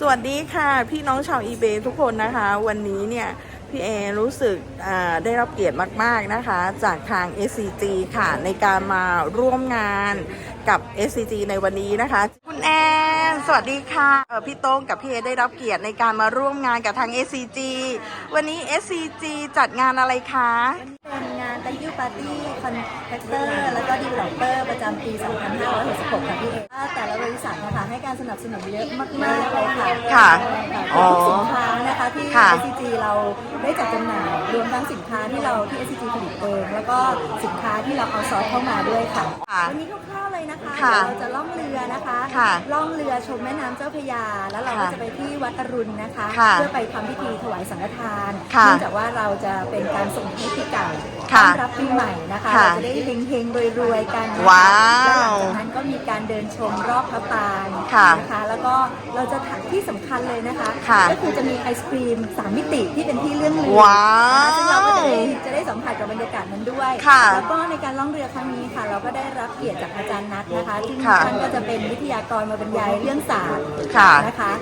สวัสดีค่ะ พี่น้องชาวอีเบทุกคนนะคะ วันนี้เนี่ย พี่เอรู้สึกได้รับเกียรติมาก ๆ นะคะ จากทาง SCG ค่ะ ในการมาร่วมงานกับ SCG ในวันนี้นะคะ คุณแอนสวัสดีค่ะพี่โต้งกับพี่เอได้รับเกียรติในการมาร่วมงานกับทาง SCG วันนี้ SCG จัดงานอะไรคะ เป็นงาน Thank you Party Contractor แล้วก็ Developer ประจำปี 2566ค่ะพี่เอว่าแต่ละบริษัทนะคะให้การสนับสนุนเยอะมากๆเลยค่ะค่ะขอบทุกสินค้านะคะที่ ค่ะ SCG เราได้จัดจำหน่ายรวมทั้งสินค้าที่เราที่ SCG ผลิตเอง แล้วก็สินค้าที่เราเอาซอสเข้ามาด้วยค่ะ ค่ะ วันนี้คร่าวๆเลยนะคะค่ะเดี๋ยวเราจะล่องเรือนะคะค่ะล่องเรือชมแม่น้ำเจ้าพระยา แล้วเราก็ค่ะจะไปที่วัดอรุณนะคะ ค่ะเพื่อไปทำพิธีถวายสังฆทานค่ะเนื่องจากว่าเราจะเป็นการส่งให้ปีเก่าค่ะต้อนรับปีใหม่นะคะค่ะเราจะได้เฮงๆรวยๆกันนะคะว้าวแล้วหลังจากนั้นก็มีการเดินชมรอบพระปรางค่ะนะคะ แล้วก็เราจะถักที่สำคัญเลยนะคะค่ะก็คือจะมีไอศครีมสามมิติที่เป็นที่เรื่องลือว้าวนะคะซึ่งเราก็จะได้จะได้สัมผัสกับบรรยากาศนั้นด้วยค่ะ แล้วก็ในการล่องเรือครั้งนี้ค่ะ เราก็ได้รับเกียรติจากอาจารย์นัทนะคะที่ค่ะท่านก็จะเป็นวิทยากรมาบรรยายเรื่องศาสตร์ค่ะนะคะ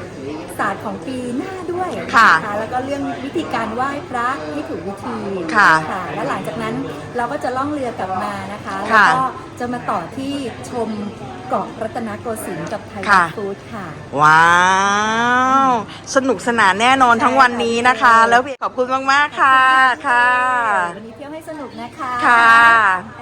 ศาสตร์ของปีหน้าด้วยค่ะนแล้วก็เรื่องวิธีการไหว้พระให้ถูกวิธีค่ะค่ะ แล้วหลังจากนั้นเราก็จะล่องเรือกลับมานะคะแล้วค่ะก็จะมาต่อที่ชมเกาะรัตนโกสินทร์กับไทยค่ะ ฟู้ดค่ะ ว้าว สนุกสนานแน่นอนทั้งวันนี้นะคะใช่ค่ะแล้วขอบคุณมาก ๆ ค่ะ ค่ะ วันนี้เที่ยวให้สนุกนะคะค่ะมือ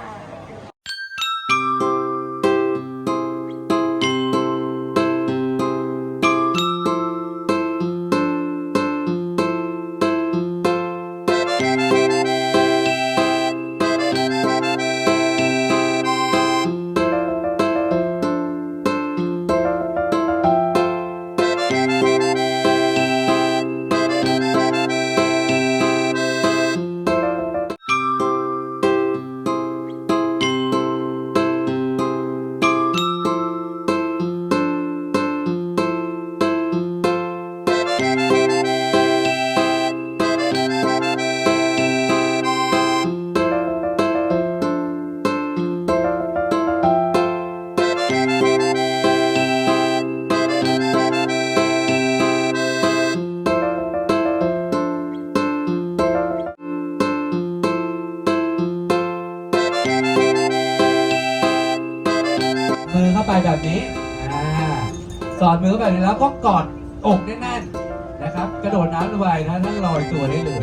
ก็กอดอกแน่นๆนะครับ กระโดดน้ำลงไปนะท่านลอยตัวได้เลย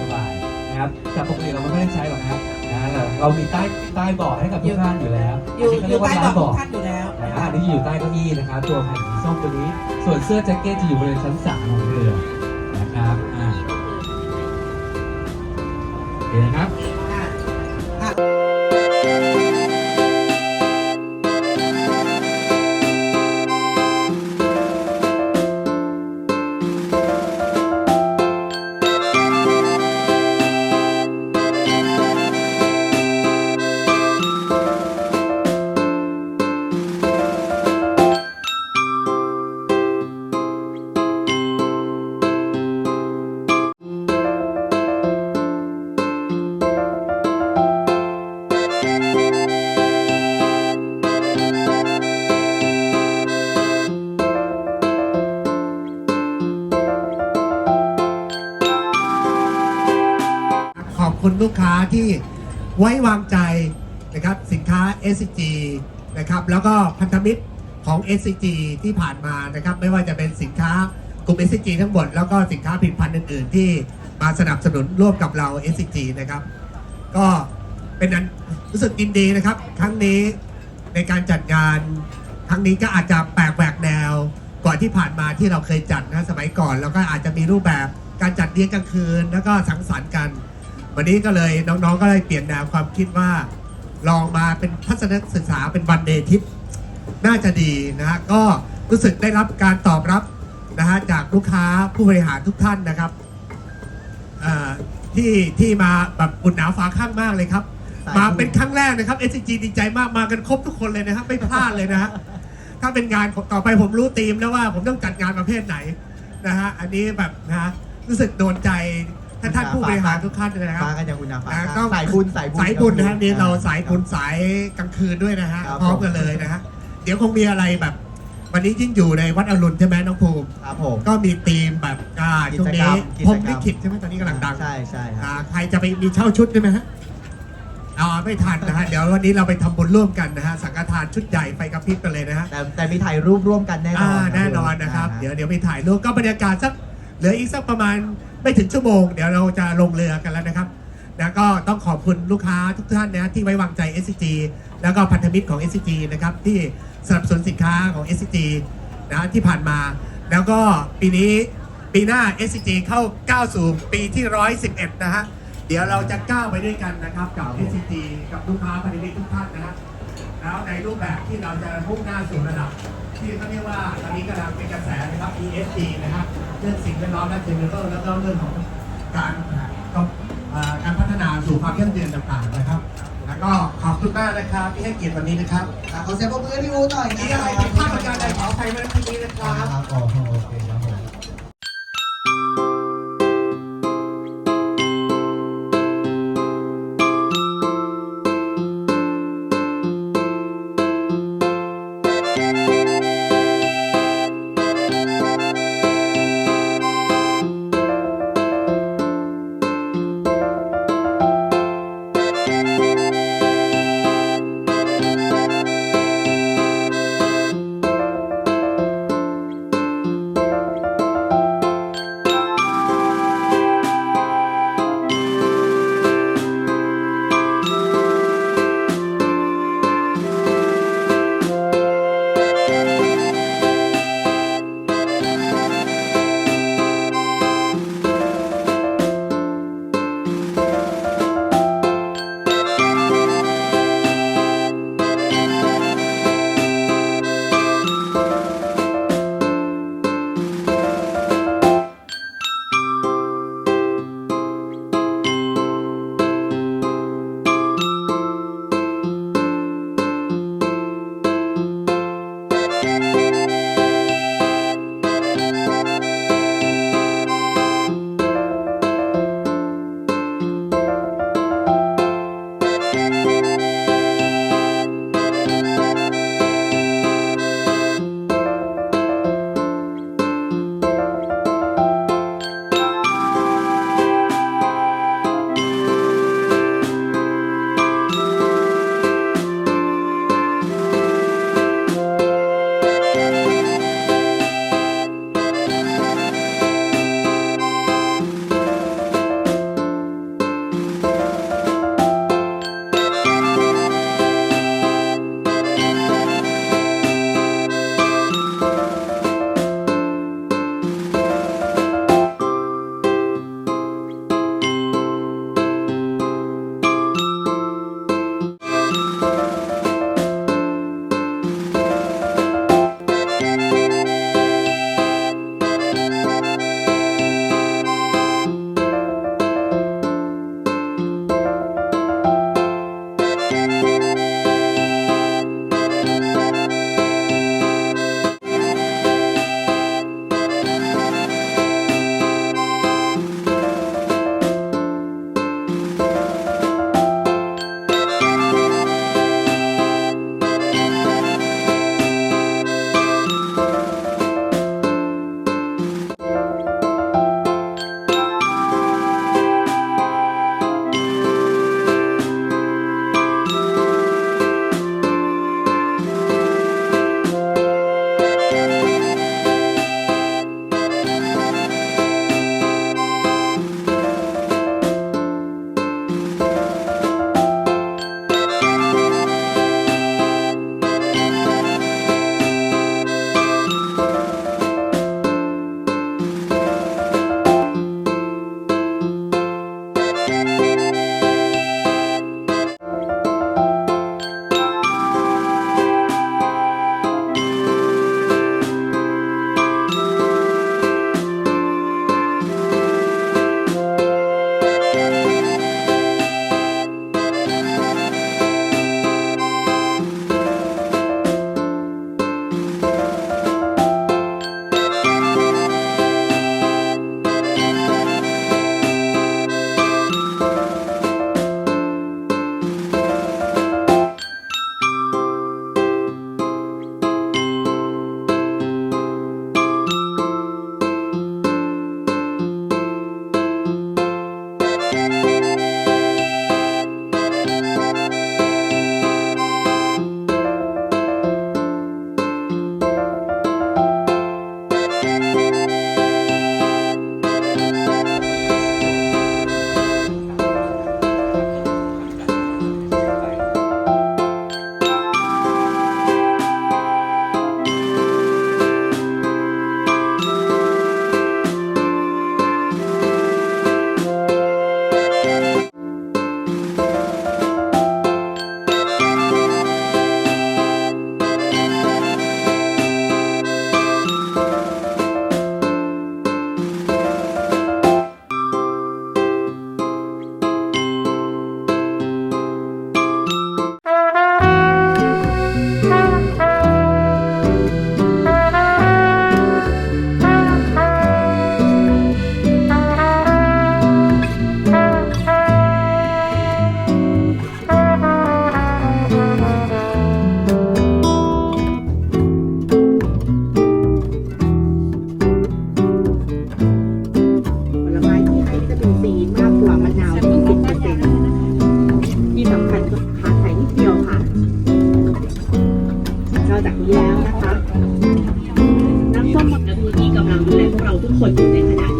สบายๆนะครับ แต่ปกติเราไม่ได้ใช้หรอกนะครับนะเราเรามีใต้ใต้เบาะให้กับทุกท่านอยู่แล้วอยู่นอนี้ยู่เขาใต้เรียกว่าเบาะเบาะท่านอยู่แล้วนะนะคครัรับบอันนี้อยู่ใต้เก้าอี้นะครับ ตัวแผ่นสีส้มตัวนี้ ส่วนเสื้อแจ็คเก็ตจะอยู่บริเวณชั้นสามของเรือนะครับอ่าเดี๋ยวนะครับ ที่ไว้วางใจนะครับสินค้า SCG นะครับแล้วก็พันธมิตรของ SCG ที่ผ่านมานะครับไม่ว่าจะเป็นสินค้ากลุ่ม SCG ทั้งหมดแล้วก็สินค้าผลิตภัณฑ์อื่น ๆ ที่มาสนับสนุนร่วมกับเรา SCG นะครับก็เป็นอันรู้สึกยินดีนะครับ ครั้งนี้ในการจัดงานครั้งนี้ก็อาจจะแปลกแหวกแนวกว่าที่ผ่านมาที่เราเคยจัดนะสมัยก่อน แล้วก็อาจจะมีรูปแบบการจัดเลี้ยงกลางคืน แล้วก็สังสรรค์กัน วันนี้ก็เลยน้องๆก็เลยเปลี่ยนแนวความคิดว่า ลองมาเป็นทัศนศึกษาเป็นวันเดย์ทิปน่าจะดีนะฮะก็รู้สึกได้รับการตอบรับนะฮะจากลูกค้าผู้บริหารทุกท่านนะครับเอ่อที่ที่มาแบบอุ่นหนาวฟ้าข้างมากเลยครับ มาเป็นครั้งแรกนะครับ s อ g ดีใจมากมากันครบทุกคนเลยนะครับไม่พลาดเลยนะฮะถ้าเป็นงานของต่อไปผมรู้ธีมแล้วว่าผมต้องจัดงานประเภทไหนนะฮะอันนี้แบบนะฮะรู้สึกโดนใจ ท่านท่านผู้บริหารทุกท่านเลยนะครับมากันอย่างอุณาฟ้านะคก็รับสายบุญสายบุญสายบุญนะฮะนี่เราครับสายบุญสายกลางคืนด้วยนะฮะครับพร้อมกันเลยนะฮะเดี๋ยวคงมีอะไรแบบ วันนี้ยิ่งอยู่ในวัดอรุณใช่ไหมน้องภูมิครับผมก็มีธีมแบบอ่ากิช่วงจกรนี้รมกิจพกรรรหมมลิขิตใช่ไหมตอนนี้กำลังดังใช่ใช่ครับอ่าใครจะไปมีเช่าชุดได้ไหมฮะอ๋อไม่ทันนะฮะเดี๋ยววันนี้เราไปทำบุญร่วมกันนะฮะสังฆทานชุดใหญ่ไปกับพริบกันเลยนะฮะแต่แต่มีถ่ายรูปร่วมกันแน่นออ่านครับแน่นอนนะครับาเดี๋ยวเดี๋ยวไปถ่ายรูปก็บรรยากาศสักเหลืออีกสักประมาณ ไม่ถึงชั่วโมง เดี๋ยวเราจะลงเรือกันแล้วนะครับแล้วก็ต้องขอบคุณลูกค้าทุกท่านนะที่ไว้วางใจ SCG แล้วก็พันธมิตรของ SCG นะครับที่สนับสนุนสินค้าของ SCG นะที่ผ่านมา แล้วก็ปีนี้ปีหน้า SCG เข้าก้าวสู่ปีที่ 111 นะฮะเดี๋ยวเราจะก้าวไปด้วยกันนะครับกับ SCG กับลูกค้าพันธมิตรทุกท่านนะฮะแล้วในรูปแบบที่เราจะพุ่งหน้าสู่ระดับ ที่เขาเรียกว่าตอนนี้กำลังเป็นกระแสนะครับ ESG นะครับเรื่องสิ่งแวดล้อมและ General แล้วก็เรื่องของการก็เอ่อการพัฒนาสู่ความยั่งยืนต่างๆนะครับ แล้วก็ขอบคุณมากนะครับที่ให้เกียรติวันนี้นะครับอะขอเสียงปรบมือให้พี่อูหน่อยนะมีอะไรผิดพลาดประการใดขออภัยไว้ที่นี้นะครับครับโอเค จากนี้แล้วนะคะ นักส้มหมดกะทู้ที่กำลังดูแลพวกเราทุกคนอยู่ในขณะนี้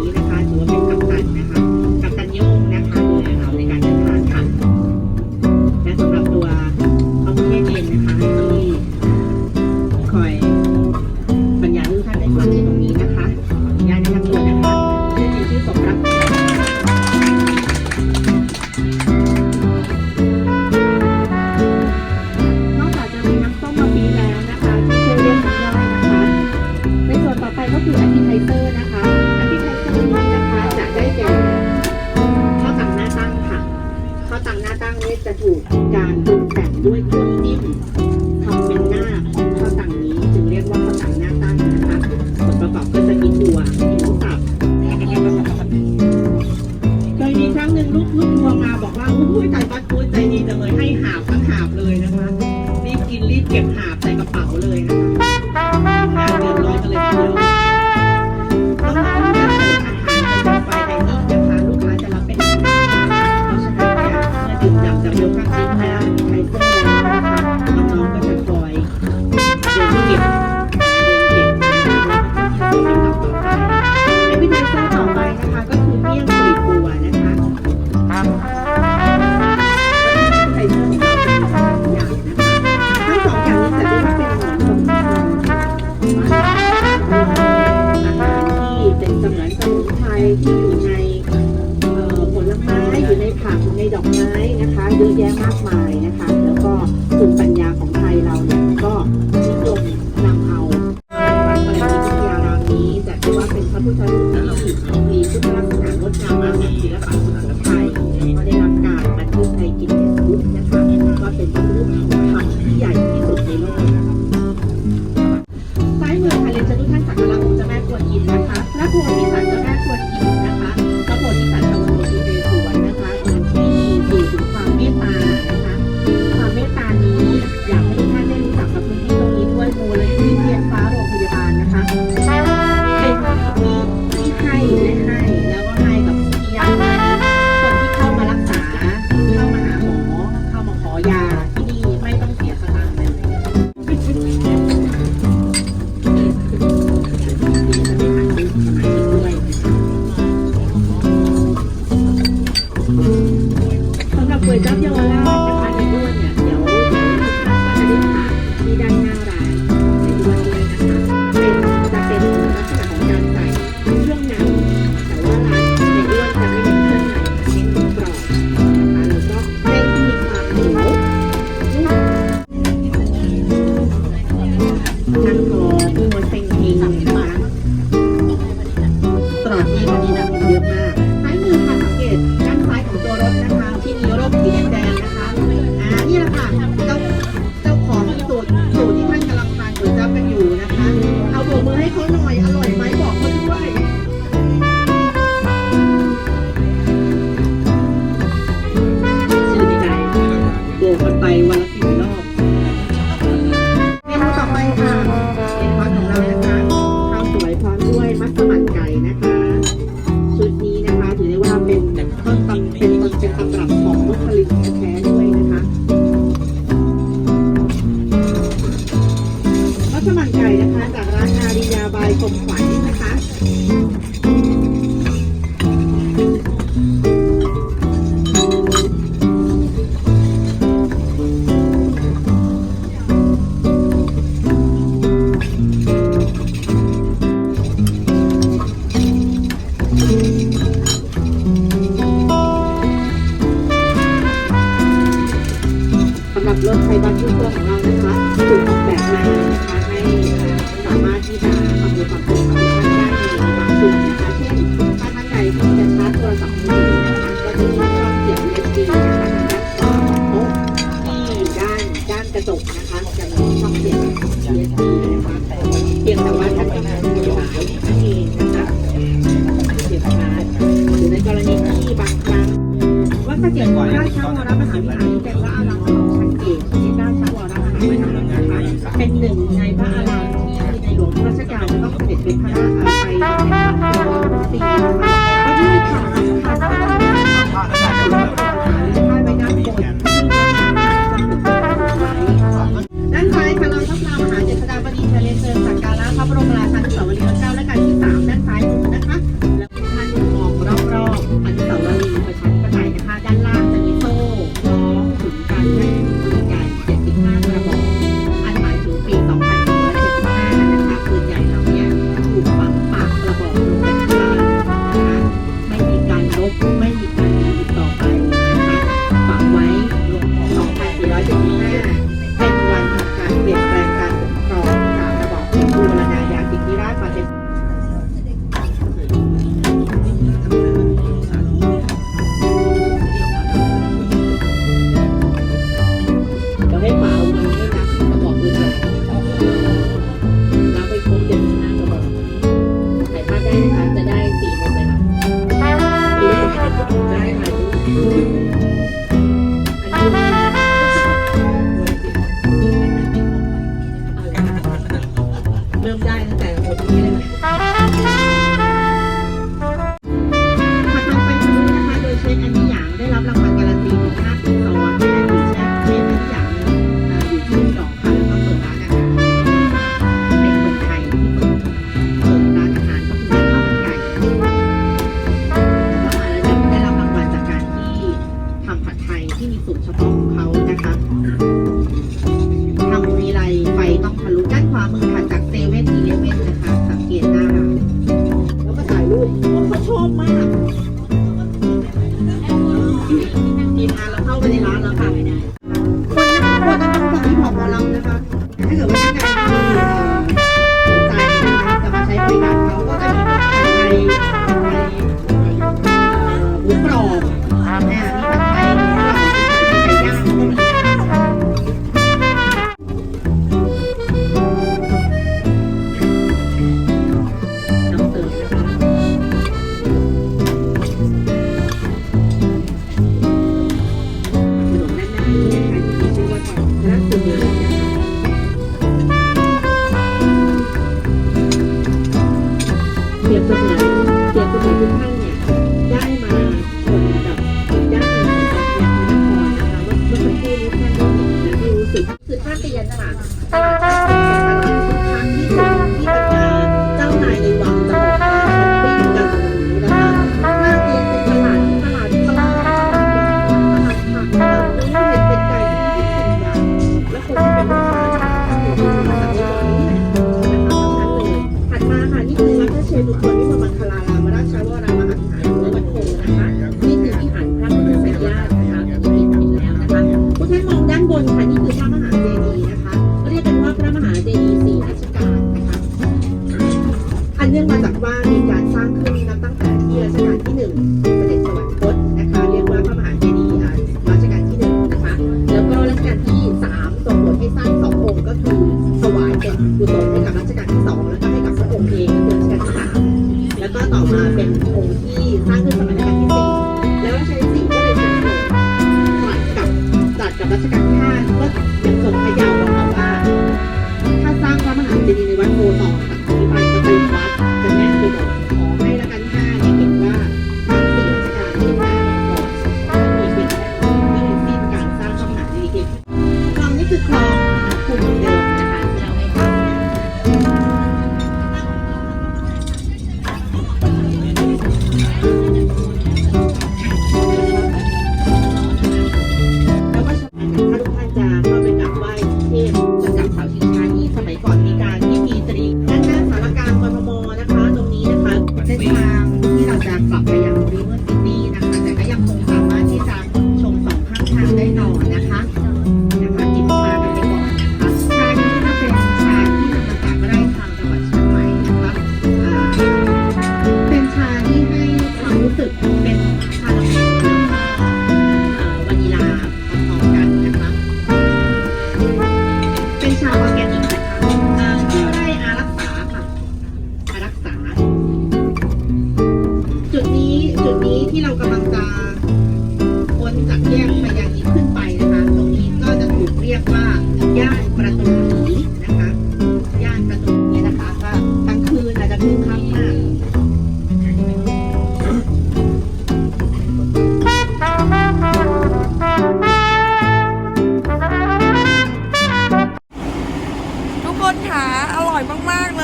ที่มีสูตรเฉพาะของเขา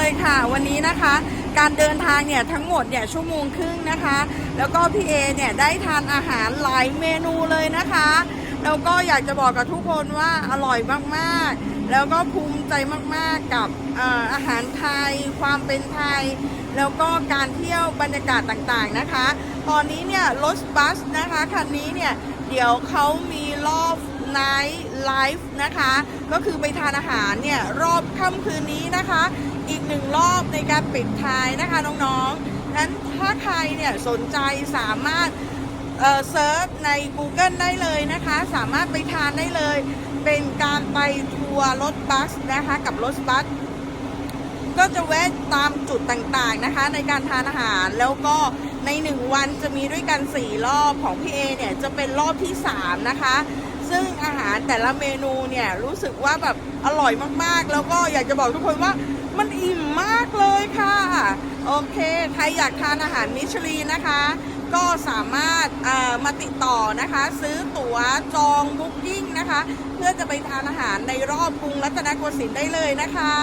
โอเคครับผมเนี่ยทั้งหมดเนี่ยชั่วโมงครึ่งนะคะ แล้วก็พี่เอเนี่ยได้ทานอาหารหลายเมนูเลยนะคะ แล้วก็อยากจะบอกกับทุกคนว่าอร่อยมากๆ แล้วก็ภูมิใจมากๆกับออาหารไทย ความเป็นไทย แล้วก็การเที่ยวบรรยากาศต่างๆนะคะ ตอนนี้เนี่ยรถบัสนะคะคันนี้เนี่ยเดี๋ยวเขามีรอบไนท์ไลฟ์นะคะ ก็คือไปทานอาหารเนี่ย รอบค่ำคืนนี้นะคะ อีกหนึ่งรอบในการปิดท้ายนะคะน้องๆนั้นถ้าใครเนี่ยสนใจสามารถเอ่อเซิร์ชใน Google ได้เลยนะคะ สามารถไปทานได้เลย เป็นการไปทัวร์รถบัสนะคะกับรถบัสก็จะแวะตามจุดต่างๆนะคะ ในการทานอาหารแล้วก็ในหนึ่งวันจะมีด้วยกัน 4 รอบของพี่เอเนี่ยจะเป็นรอบที่ 3 นะคะ ซึ่งอาหารแต่ละเมนูเนี่ยรู้สึกว่าแบบอร่อยมากๆ แล้วก็อยากจะบอกทุกคนว่า มันอิ่มมากเลยค่ะ โอเค ใครอยากทานอาหารมิชลีนะคะ ก็สามารถมาติดต่อนะคะ ซื้อตั๋วจองบุ๊กิ้งนะคะ เพื่อจะไปทานอาหารในรอบกรุงรัตนโกสินทร์ได้เลยนะคะ